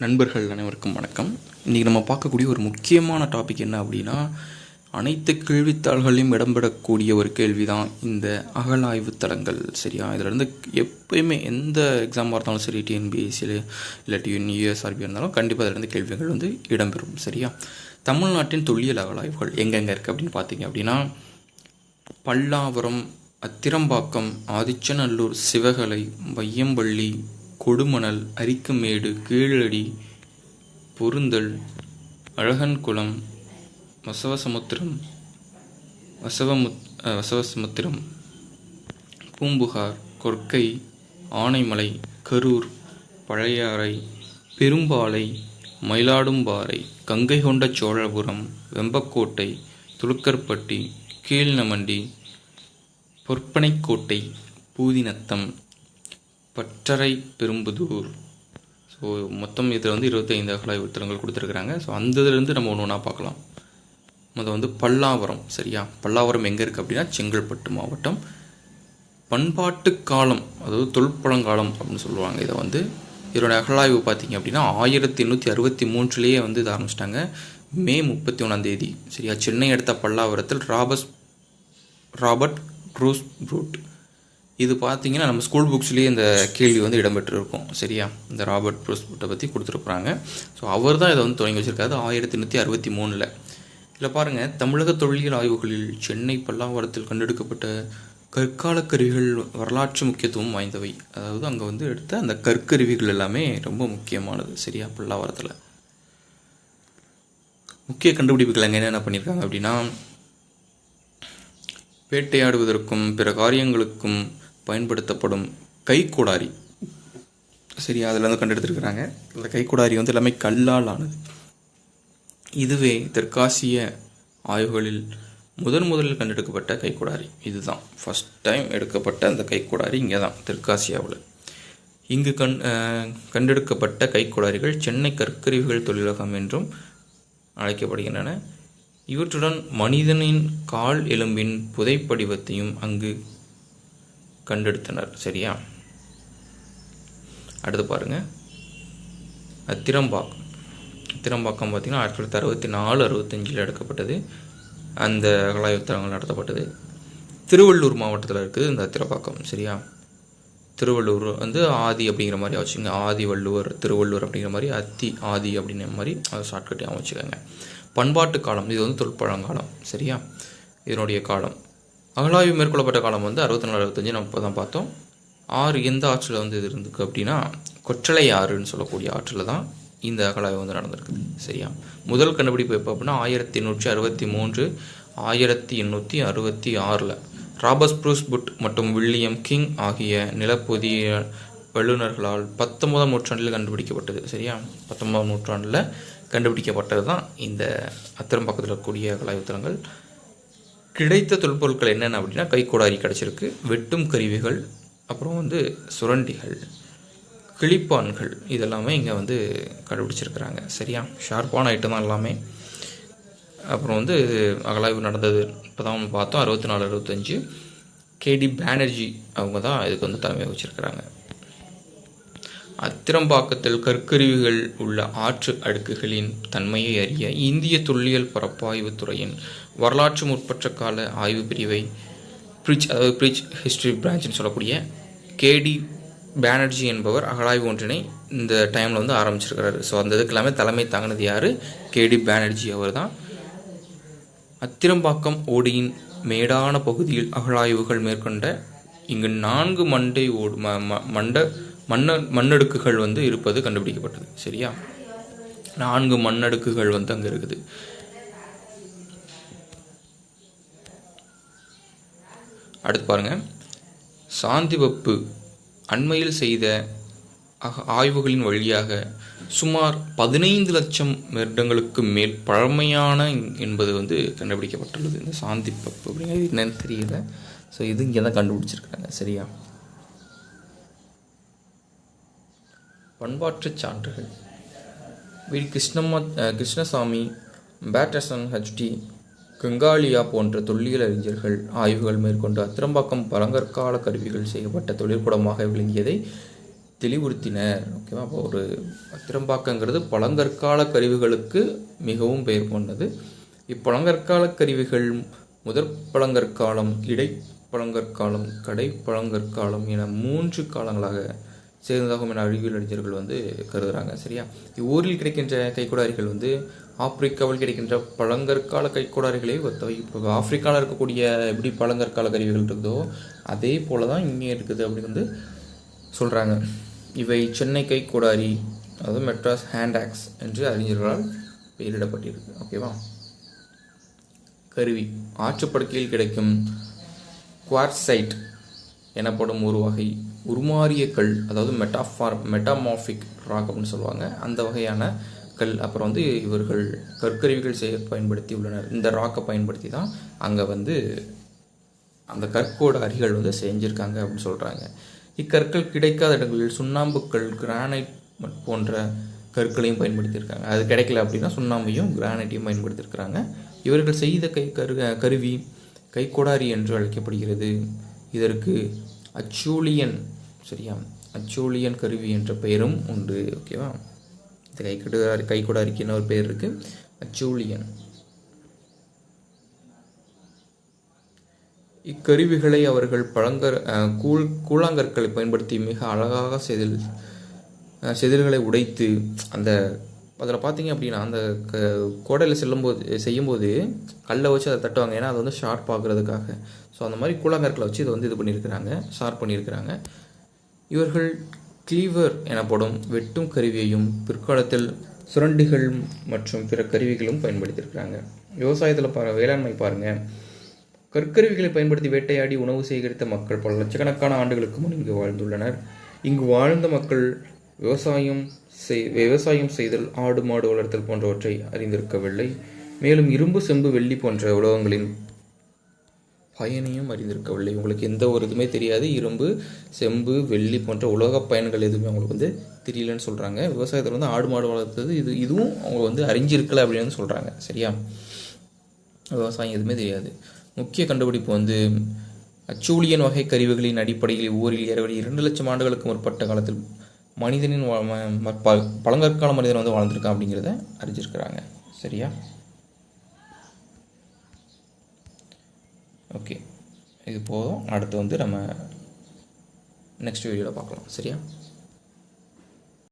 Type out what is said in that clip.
நண்பர்கள் அனைவருக்கும் வணக்கம். இன்றைக்கி நம்ம பார்க்கக்கூடிய ஒரு முக்கியமான டாபிக் என்ன அப்படின்னா அனைத்து கேள்வித்தாள்களையும் இடம்பெறக்கூடிய ஒரு கேள்வி தான் இந்த அகலாய்வு தளங்கள் சரியா? இதிலேருந்து எப்பயுமே எந்த எக்ஸாமாக இருந்தாலும் சரி டிஎன்பிஎஸ்சியில் இல்லாட்டி யூஎஸ்ஆர்பி இருந்தாலும் கண்டிப்பாக அதிலிருந்து கேள்விகள் வந்து இடம்பெறும் சரியா? தமிழ்நாட்டின் தொல்லியல் அகலாய்வுகள் எங்கெங்கே இருக்குது அப்படின்னு பார்த்தீங்க அப்படின்னா பல்லாவரம் அத்திரம்பாக்கம் ஆதிச்சநல்லூர் சிவகலை வையம்பள்ளி கொடுமணல் அரிக்கமேடு கீழடி பொருந்தல் அழகன்குளம் வசவசமுத்திரம் வசவமுத் வசவசமுத்திரம் பூம்புகார் கொர்க்கை ஆனைமலை கரூர் பழையாறை பெரும்பாலை மயிலாடும்பாறை கங்கை கொண்ட சோழபுரம் வெம்பக்கோட்டை துலுக்கர்பட்டி கீழ்நமண்டி பொற்பனைக்கோட்டை பூதிநத்தம் பற்றரை பெரும்புதூர். ஸோ மொத்தம் இதில் வந்து இருபத்தைந்து அகலாய்வு உத்தரங்கள் கொடுத்துருக்குறாங்க. ஸோ அந்த இதுலேருந்து நம்ம ஒன்று ஒன்றா பார்க்கலாம். முதல் வந்து பல்லாவரம் சரியா? பல்லாவரம் எங்கே இருக்குது அப்படின்னா செங்கல்பட்டு மாவட்டம். பண்பாட்டு காலம் அதாவது தொல்பழங்காலம் அப்படின்னு சொல்லுவாங்க இதை வந்து. இதோட அகழாய்வு பார்த்தீங்க அப்படின்னா ஆயிரத்தி எண்ணூற்றி அறுபத்தி மூன்றுலேயே வந்து இதை ஆரம்பிச்சிட்டாங்க. மே முப்பத்தி ஒன்றாந்தேதி சரியா? சென்னை அடுத்த பல்லாவரத்தில் ராபஸ் ராபர்ட் க்ரூஸ் ப்ரூட் இது பார்த்தீங்கன்னா நம்ம ஸ்கூல் புக்ஸ்லேயே இந்த கேள்வி வந்து இடம்பெற்றிருக்கும். சரியா? இந்த ராபர்ட் ப்ரூஸ் பற்றி கொடுத்துருக்குறாங்க. ஸோ அவர் தான் இதை வந்து தொடங்கி வச்சிருக்காரு. ஆயிரத்தி எண்ணூற்றி அறுபத்தி மூணில். இல்லை பாருங்கள் தமிழக தொல்லியல் ஆய்வுகளில் சென்னை பல்லாவரத்தில் கண்டெடுக்கப்பட்ட கற்கால கருவிகள் வரலாற்று முக்கியத்துவம் வாய்ந்தவை. அதாவது அங்கே வந்து எடுத்த அந்த கற்கருவிகள் எல்லாமே ரொம்ப முக்கியமானது. சரியா? பல்லாவரத்தில். முக்கிய கண்டுபிடிப்புகள் அங்கே என்னென்ன பண்ணியிருக்காங்க அப்படின்னா வேட்டையாடுவதற்கும் பிற காரியங்களுக்கும் பயன்படுத்தப்படும் கைக்கூடாரி. சரி அதில் வந்து கண்டெடுத்துருக்குறாங்க. அந்த கைக்கோடாரி வந்து எல்லாமே கல்லால் ஆனது இதுவே தெற்காசிய ஆய்வுகளில் முதன் முதலில் கண்டெடுக்கப்பட்ட கைக்கோடாரி. இதுதான். ஃபஸ்ட் டைம் எடுக்கப்பட்ட அந்த கைக்கோடாரி இங்கே தான் தெற்காசியாவில். இங்கு கண் கண்டெடுக்கப்பட்ட கைக்கோடாரிகள் சென்னை கற்கருவிகள் தொழிலகம் என்றும் அழைக்கப்படுகின்றன. இவற்றுடன் மனிதனின் கால் எலும்பின் புதைப்படிவத்தையும் அங்கு கண்டெடுத்தனர் சரியா? அடுத்து பாருங்க. அத்திரம்பாக்கம். அத்திரம்பாக்கம் பார்த்திங்கன்னா ஆயிரத்தி தொள்ளாயிரத்தி அறுபத்தி நாலு அறுபத்தஞ்சில் எடுக்கப்பட்டது. அந்த கலாயுத்தரங்கள் நடத்தப்பட்டது. திருவள்ளூர் மாவட்டத்தில் இருக்குது இந்த அத்திரம்பாக்கம் சரியா? திருவள்ளூர் வந்து ஆதி அப்படிங்கிற மாதிரி வச்சுங்க ஆதி வள்ளுவர் திருவள்ளுவர் அப்படிங்கிற மாதிரி அத்தி ஆதி அப்படிங்கிற மாதிரி அதை ஷார்ட்கட்டாக வச்சுக்கோங்க பண்பாட்டு காலம் இது வந்து தொல்பழங்காலம் சரியா? இதனுடைய காலம். அகழாய்வு மேற்கொள்ளப்பட்ட காலம் வந்து அறுபத்தி நாலு அறுபத்தஞ்சு நம்ம இப்போ தான் பார்த்தோம். ஆறு எந்த ஆற்றில் வந்து இது இருந்துக்கு அப்படின்னா கொற்றலை ஆறுன்னு சொல்லக்கூடிய ஆற்றில் தான் இந்த அகழாய்வு வந்து நடந்திருக்குது சரியா? முதல் கண்டுபிடிப்பு எப்போ அப்படின்னா ஆயிரத்தி எண்ணூற்றி அறுபத்தி மூன்று ஆயிரத்தி எண்ணூற்றி அறுபத்தி ஆறில். ராபர்ட் ப்ரூஸ் புட் மற்றும் வில்லியம் கிங் ஆகிய நிலப்பொதிய வல்லுநர்களால் பத்தொன்பதாம் நூற்றாண்டில் கண்டுபிடிக்கப்பட்டது. சரியா? பத்தொன்பதாம் நூற்றாண்டில் கண்டுபிடிக்கப்பட்டது தான் இந்த அத்திரம் பக்கத்தில் இருக்கக்கூடிய கலாயுத்தலங்கள் கிடைத்த தொல்பொருட்கள் என்னென்ன அப்படின்னா கைக்கோடாரி கிடச்சிருக்கு வெட்டும் கருவிகள் அப்புறம் வந்து சுரண்டிகள் கிளிப்பான்கள் இதெல்லாமே இங்கே வந்து கண்டுபிடிச்சிருக்கிறாங்க. சரியா? ஷார்ப்பான ஐட்டம் தான் எல்லாமே. அப்புறம் வந்து அகலாய்வு நடந்தது. இப்போ தான் பார்த்தோம் அறுபத்தி நாலு அறுபத்தஞ்சு கேடி பேனர்ஜி அவங்க தான் இதுக்கு வந்து தலைமை வச்சுருக்கிறாங்க அத்திரம்பாக்கத்தில் கற்கருவிகள் உள்ள ஆற்று அடுக்குகளின் தன்மையை அறிய இந்திய தொல்லியல் பரப்பாய்வுத் துறையின் வரலாற்று முற்பற்ற கால ஆய்வு பிரிவை பிரிட்ஜ் அதாவது பிரிட்ஜ் ஹிஸ்டரி பிரான்ச்னு சொல்லக்கூடிய கேடி பானர்ஜி என்பவர் அகழாய்வு ஒன்றினை இந்த டைமில் வந்து ஆரம்பிச்சிருக்கிறாரு. ஸோ அந்த இதுக்கு எல்லாமே தலைமை தாங்கினது யார்? கேடி பானர்ஜி அவர் தான் அத்திரம்பாக்கம் ஓடியின் மேடான பகுதியில் அகழாய்வுகள் மேற்கொண்ட இங்கு நான்கு மண்டை ஓடு ம ம- மண்ட மண்ண மண்ணடுக்குகள் வந்து இருப்பது கண்டுபிடிக்கப்பட்டது. சரியா? நான்கு மண்ணடுக்குகள் வந்து அங்கே இருக்குது. அடுத்து பாருங்க. சாந்திவப்பு அண்மையில் செய்த ஆய்வுகளின் வழியாக சுமார் பதினைந்து லட்சம் வருடங்களுக்கு மேல் பழமையான என்பது வந்து கண்டுபிடிக்கப்பட்டுள்ளது. இந்த சாந்திப்பப்பு அப்படிங்கிறது என்னன்னு தெரியல. ஸோ இது இங்கே தான் கண்டுபிடிச்சிருக்காங்க சரியா? பண்பாற்று சான்றுகள். V. Krishnamma Krishnaswami Paterson H D Sankalia போன்ற தொல்லியல் அறிஞர்கள் ஆய்வுகள் மேற்கொண்டு அத்திரம்பாக்கம் பழங்கற்கால கருவிகள் செய்யப்பட்ட தொழிற்கூடமாக விளங்கியதை தெளிவுறுத்தினர். ஓகேவா அப்போ ஒரு அத்திரம்பாக்கங்கிறது பழங்கற்கால கருவிகளுக்கு மிகவும் பெயர் கொண்டது. இப்பழங்கற்கால கருவிகள் முதற் பழங்கற்காலம் இடைப்பழங்கற்காலம் கடைப்பழங்கற்காலம் என மூன்று காலங்களாக சேர்ந்ததாகும் என அறிவியல் அறிஞர்கள் வந்து கருதுகிறாங்க சரியா? இவ்வூரில் கிடைக்கின்ற கைக்கோடாரிகள் வந்து ஆப்பிரிக்காவில் கிடைக்கின்ற பழங்கற்கால கைக்கோடாரிகளை ஒத்தவை இப்போ ஆப்பிரிக்காவில் இருக்கக்கூடிய எப்படி பழங்கற்கால கருவிகள் இருக்குதோ அதே போல தான் இங்கே இருக்குது அப்படின்னு வந்து சொல்கிறாங்க இவை சென்னை கைக்கோடாரி அதாவது மெட்ராஸ் ஹேண்டாக்ஸ் என்று அறிஞர்களால் பெயரிடப்பட்டிருக்கு. ஓகேவா கருவி ஆற்றுப்படுக்கையில் கிடைக்கும் குவார்சைட் எனப்படும் ஒரு வகை. உருமாறிய கல் அதாவது மெட்டாஃபார் மெட்டாமாஃபிக் ராக் அப்படின்னு சொல்லுவாங்க. அந்த வகையான கல். அப்புறம் வந்து இவர்கள் கற்கருவிகள் செய்ய பயன்படுத்தி உள்ளனர் இந்த ராக்கை பயன்படுத்தி தான் அங்கே வந்து அந்த கற்கோட அரிகள் வந்து செஞ்சுருக்காங்க அப்படின்னு சொல்கிறாங்க இக்கற்கள் கிடைக்காத இடங்களில் சுண்ணாம்புக்கல் கிரானைட் போன்ற கற்களையும் பயன்படுத்தியிருக்காங்க. அது கிடைக்கல அப்படின்னா சுண்ணாம்பையும் கிரானைட்டையும் பயன்படுத்தியிருக்கிறாங்க. இவர்கள் செய்த கை கரு கருவி கைக்கொடாரி என்று அழைக்கப்படுகிறது. இதற்கு அச்சூலியன் சரியா? அச்சூலியன் கருவி என்ற பெயரும் உண்டு ஓகேவா இந்த கைக்கொடாரி அறிக்கைன்னு ஒரு பெயர் இருக்குது அச்சூலியன் இக்கருவிகளை அவர்கள் பழங்கர் கூழ் கூழாங்கற்களை பயன்படுத்தி மிக அழகாக செதில் செதில்களை உடைத்து அந்த அதில் பார்த்தீங்க அப்படின்னா அந்த க கோடையில் செல்லும்போது செய்யும்போது கல்லை வச்சு அதை தட்டுவாங்க. ஏன்னா அது வந்து ஷார்ப் ஆகுறதுக்காக. ஸோ அந்த மாதிரி கூழாங்கற்களை வச்சு இதை வந்து இது பண்ணியிருக்கிறாங்க ஷார்ப் பண்ணியிருக்கிறாங்க. இவர்கள் கிளீவர் எனப்படும் வெட்டும் கருவியையும் பிற்காலத்தில் சுரண்டிகள் மற்றும் பிற கருவிகளும் பயன்படுத்தியிருக்கிறாங்க. விவசாயத்தில் பாரு வேளாண்மை பாருங்கள் கற்கருவிகளை பயன்படுத்தி வேட்டையாடி உணவு சேகரித்த மக்கள் பல லட்சக்கணக்கான ஆண்டுகளுக்கு முன் இங்கு வாழ்ந்துள்ளனர். இங்கு வாழ்ந்த மக்கள் விவசாயம் செய் விவசாயம் செய்தல் ஆடு மாடு வளர்த்தல் போன்றவற்றை அறிந்திருக்கவில்லை. மேலும் இரும்பு செம்பு வெள்ளி போன்ற உலோகங்களின் பயனையும் அறிந்திருக்கவில்லை. உங்களுக்கு எந்த ஒரு இதுவுமே தெரியாது. இரும்பு செம்பு வெள்ளி போன்ற உலக பயன்கள் எதுவுமே அவங்களுக்கு வந்து தெரியலன்னு சொல்கிறாங்க விவசாயத்தில் வந்து ஆடு மாடு வளர்த்தது இது இதுவும் அவங்க வந்து அறிஞ்சிருக்கல அப்படின்னு சொல்கிறாங்க சரியா? விவசாயம் எதுவுமே தெரியாது. முக்கிய கண்டுபிடிப்பு வந்து அச்சூழியன் வகை கருவிகளின் அடிப்படையில் ஊரில் ஏறவழி இரண்டு லட்சம் ஆண்டுகளுக்கு முற்பட்ட காலத்தில் மனிதனின் ப- பழங்கற்கால மனிதன் வந்து வாழ்ந்திருக்கான் அப்படிங்கிறத அறிஞ்சிருக்கிறாங்க. சரியா? ஓகே இது போதும். அடுத்து வந்து நம்ம நெக்ஸ்ட் வீடியோவில் பார்க்கலாம். சரியா?